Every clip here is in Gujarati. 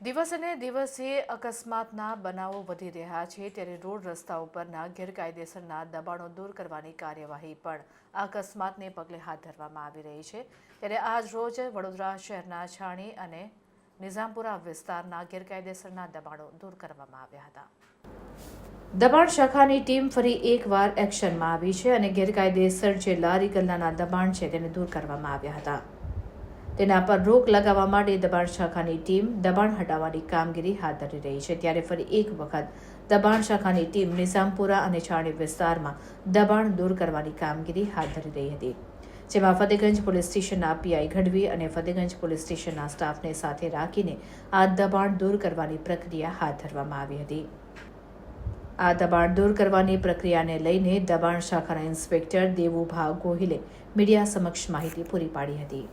દિવસે દિવસે અકસ્માતના બનાવો વધી રહ્યા છે ત્યારે રોડ રસ્તા ઉપરના ગેરકાયદેસરના દબાણો દૂર કરવાની કાર્યવાહી પણ અકસ્માતને પગલે હાથ ધરવામાં આવી રહી છે. ત્યારે આજ રોજ વડોદરા શહેરના છાણી અને નિઝામપુરા વિસ્તારના ગેરકાયદેસરના દબાણો દૂર કરવામાં આવ્યા હતા. દબાણ શાખાની ટીમ ફરી એકવાર એક્શનમાં આવી છે અને ગેરકાયદેસર જે લારી ગલ્લાના દબાણ છે તેને દૂર કરવામાં આવ્યા હતા. તેના પર રોક લગાવવા માટે દબાણ શાખાની ટીમ દબાણ હટાવવાની કામગીરી હાથ ધરી રહી છે. ત્યારે ફરી એક વખત દબાણ શાખાની ટીમ નિઝામપુરા અને છાણી વિસ્તારમાં દબાણ દૂર કરવાની કામગીરી હાથ ધરી રહી હતી. જેમાં ફતેગંજ પોલીસ સ્ટેશનના પીઆઈ ગઢવી અને ફતેગંજ પોલીસ સ્ટેશનના સ્ટાફને સાથે રાખીને આ દબાણ દૂર કરવાની પ્રક્રિયા હાથ ધરવામાં આવી હતી. આ દબાણ દૂર કરવાની પ્રક્રિયાને લઈને દબાણ શાખાના ઇન્સ્પેક્ટર દેવુભા ગોહિલે મીડિયા સમક્ષ માહિતી પૂરી પાડી હતી.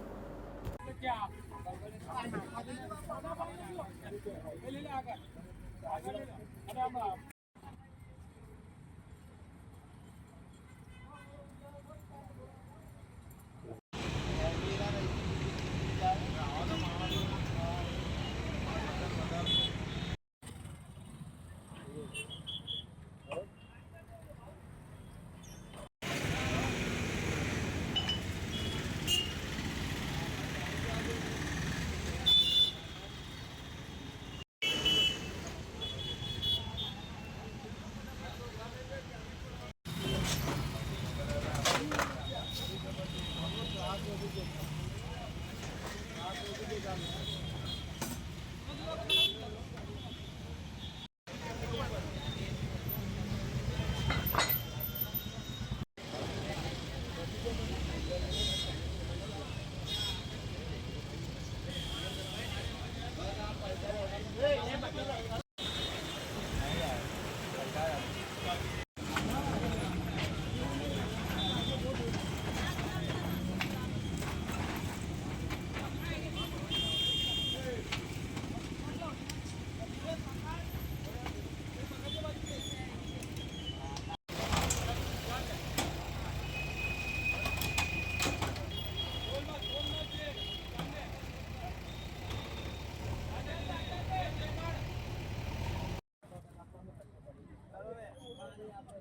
આગળ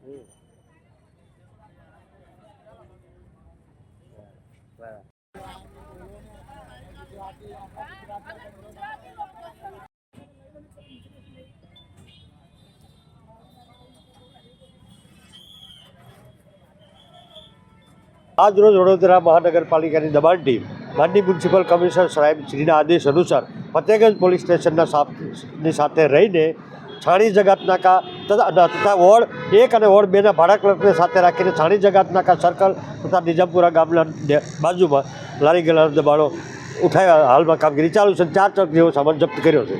આજ રોજ વડોદરા મહાનગરપાલિકાની દબાણ ટીમ માનની મ્યુનિસિપલ કમિશનર સાહેબ શ્રીના આદેશ અનુસાર ફતેગંજ પોલીસ સ્ટેશનના સાફની સાથે રહીને છાણી જગાત નાકા તથા વોર્ડ, એક અને વોર્ડ બેના ભાડા ક્લર્કને સાથે રાખીને છાણી જગાતના નાકા સર્કલ તથા નિજામપુરા ગામના બાજુમાં લારી ગલાના દબાણો ઉઠાવ્યા. હાલમાં કામગીરી ચાલુ છે ચાર ટ્રક જેવો સામાન જપ્ત કર્યો છે.